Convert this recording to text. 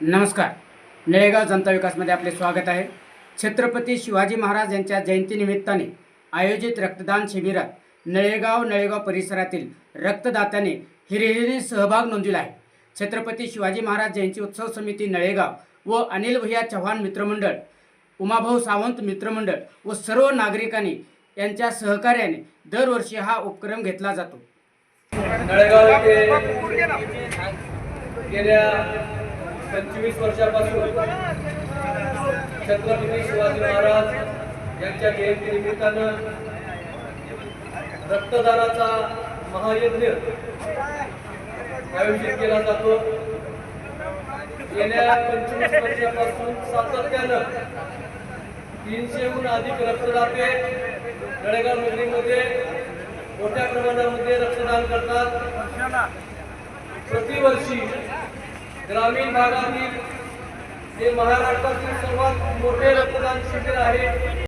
नमस्कार. नळेगाव जनता विकासमध्ये आपले स्वागत आहे. छत्रपती शिवाजी महाराज यांच्या जयंतीनिमित्ताने आयोजित रक्तदान शिबिरात नळेगाव नळेगाव परिसरातील रक्तदात्याने हिरिहिरी सहभाग नोंदविला आहे. छत्रपती शिवाजी महाराज जयंती उत्सव समिती नळेगाव व अनिल भैया चव्हाण मित्रमंडळ उमाभाऊ सावंत मित्रमंडळ व सर्व नागरिकांनी यांच्या सहकार्याने दरवर्षी हा उपक्रम घेतला जातो. नळेगाव गेल्या पंचवीस वर्षापासून छत्रपती शिवाजी महाराज यांच्या जयंतीनिमित्तानं रक्तदानाचा महायज्ञ आयोजित केला जातो. गेल्या पंचवीस वर्षापासून सातत्यानं तीनशेहून अधिक रक्तदाते नळेगाव नगरीमध्ये मोठ्या प्रमाणामध्ये रक्तदान करतात. प्रतिवर्षी ग्रामीण भागातील हे महाराष्ट्रातील सर्वात मोठे रक्तदान शिबिर आहे.